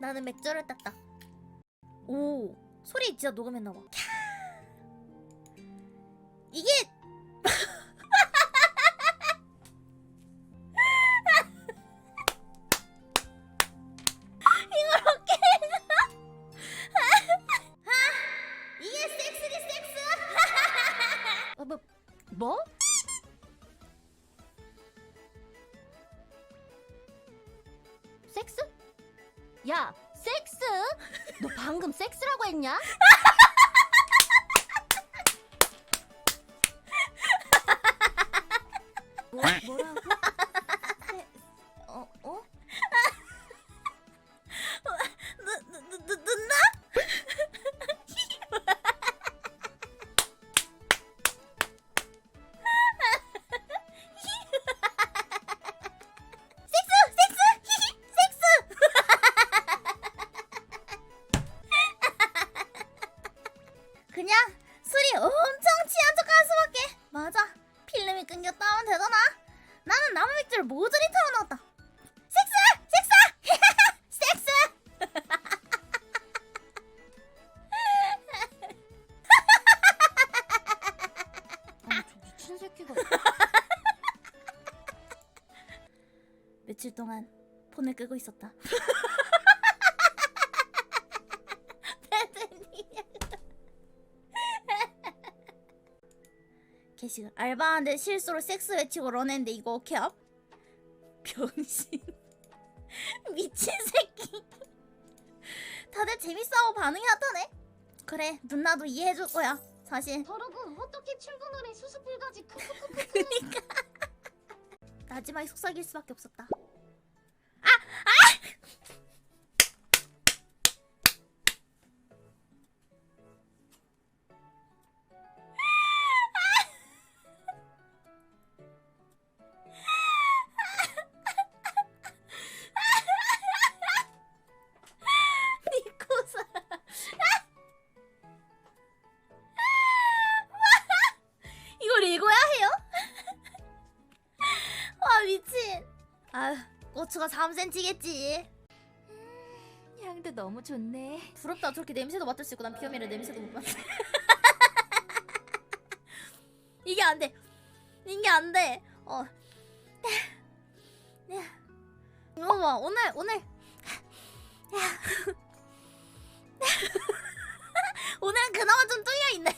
나는 맥주를 땄다. 오 소리 진짜 녹음했나 봐. 캬. 이게 아, 섹스 어, 뭐, 뭐? 야, 섹스? 너 방금 섹스라고 했냐? 뭐, 뭐라고? 끊겼다 하면 되잖아 나는 남은 맥주를 모조리 털어넣었다 섹스! 섹스! 섹스! 아니 저 미친 새끼가 며칠 동안 폰을 끄고 있었다 게시글 알바하는데 실수로 섹스 외치고 런했는데 이거 오케이업? 병신. 미친 새끼. 다들 재밌어하고 반응이 나타네 그래 누나도 이해해줄 거야. 사실. 여러분 어떻게 출근을 해? 크크크 그니까. 마지막에 속삭일 수밖에 없었다 고추가 3cm겠지. 향도 너무 좋네. 부럽다. 저렇게 냄새도 맡을 수 있고 난 비염이라 냄새도 못 맡아. 이게 안돼. 이게 안돼. 어. 네. 이거 봐 오늘 오늘. 오늘은 그나마 좀 뚫려 있네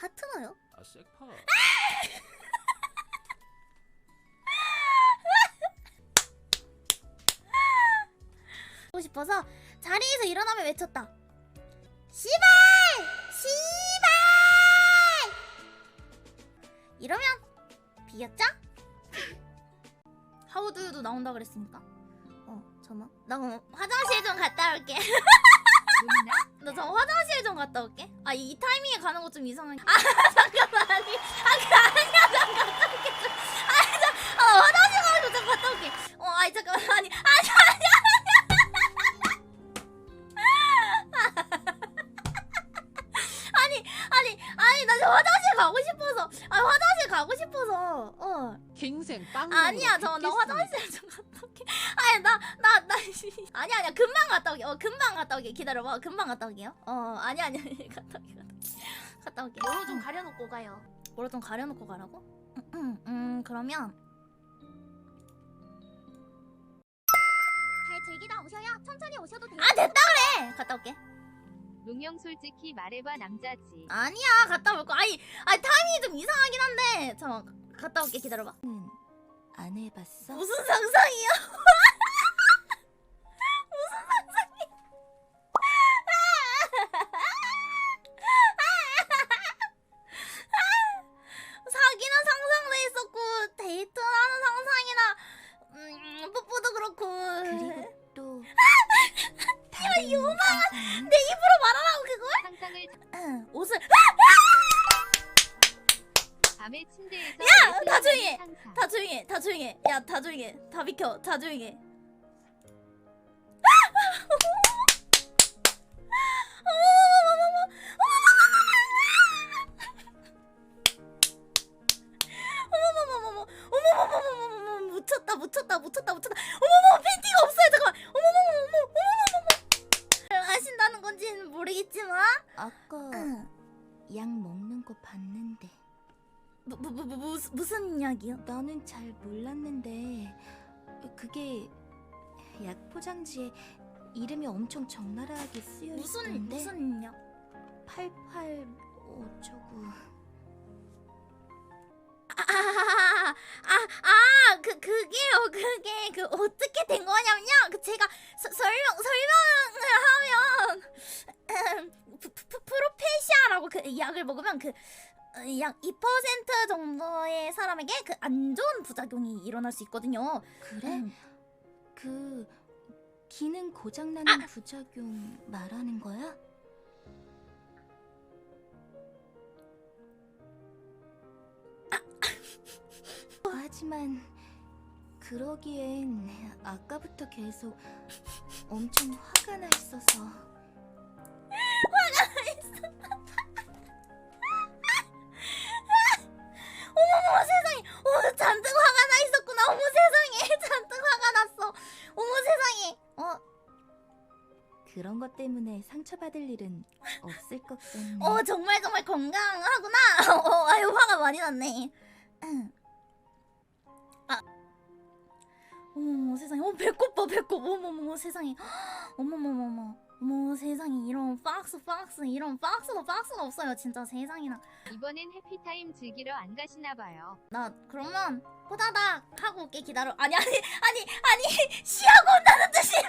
파트너요? 아 섹파 하고 싶어서 자리에서 일어나며 외쳤다. 씨발! 씨발! 이러면 비겼죠? 하우드유도 나온다 그랬으니까. 어, 잠만. 나 그럼 화장실 좀 갔다 올게. 나 잠깐 화장실 좀 갔다 올게. 아, 이, 이 타이밍에 가는 거좀 이상해. 아, 잠깐만. 아니, 아, 그 아니야. 잠깐. 좀. 아, 저, 어, 화장실 좀 갔다 올게. 어, 아니, 잠깐만. 아니, 아니, 아니. 아니 아니 아니 나 지금 화장실 가고 싶어서 아 화장실 가고 싶어서 어 갱생 빵 아니야 잠깐 나 화장실 좀 아니. 아니야 금방 갔다 오게. 어 금방 갔다 오게. 기다려봐. 금방 갔다 오게요. 어 아니 아니 아니 갔다 오게 갔다 오게. 갔다 올게. 뭐로 좀 가려놓고 가요? 뭐로 좀 가려놓고 가라고? 음, 음 그러면. 잘 즐기다 오셔요 천천히 오셔도 돼요. 아 됐다 그래! 갔다 올게. 용영 솔직히 말해봐 남자지. 아니야 갔다 올 거. 아니 아니 타이밍이 좀 이상하긴 한데. 잠깐 갔다 올게. 기다려봐. 안 해봤어? 무슨 상상이야 밤에 침대에서 야, 다 조용히 해. 다 조용히 해, 다 조용히 해. 야, 다 조용히 해. 다 비켜, 다 조용히 해. 어머머머머머. 어머머머머머. 묻혔다 묻혔다 묻혔다 묻혔다 어머머 팬티가 없어요 잠깐만 어머머머머 어머머머 아신다는 건지는 모르겠지만 아까 응. 약 먹는 거 봤는데 무, 무, 무, 무, 무슨- 무슨 약이요? 나는 잘 몰랐는데 그게 약 포장지에 이름이 엄청 적나라하게 쓰여 무슨 있던데 무슨 약? 88 어쩌고 아, 아아아그 그게요 그게 그 어떻게 된 거냐면요 그 제가 서, 설명 설명을 하면 프, 프- 프로페시아라고 그 약을 먹으면 그 약 2% 정도의 사람에게 그 안 좋은 부작용이 일어날 수 있거든요. 그래? 음. 그 기능 고장나는 부작용 말하는 거야? 하지만 그러기엔 아까부터 계속 엄청 화가 나 있어서 어 머 세상에, 어 잔뜩 화가 나 있었구나. 어머 세상에, 잔뜩 화가 났어. 어머 세상에. 어, 그런 것 때문에 상처받을 일은 없을 것 같네. 어 정말 정말 건강하구나. 어, 아유 화가 많이 났네. 음. 아, 어머 세상에, 어 배꼽 봐 배꼽. 어머머머 세상에, 어머머머머. 어머 세상에 이런 박스 박스 이런 박스도 박스가 없어요. 진짜 세상에나. 이번엔 해피타임 즐기러 안 가시나 봐요. 나 그러면 호다닥 하고 올게 기다려. 아니 아니 아니 아니 쉬하고 온다는 뜻이에요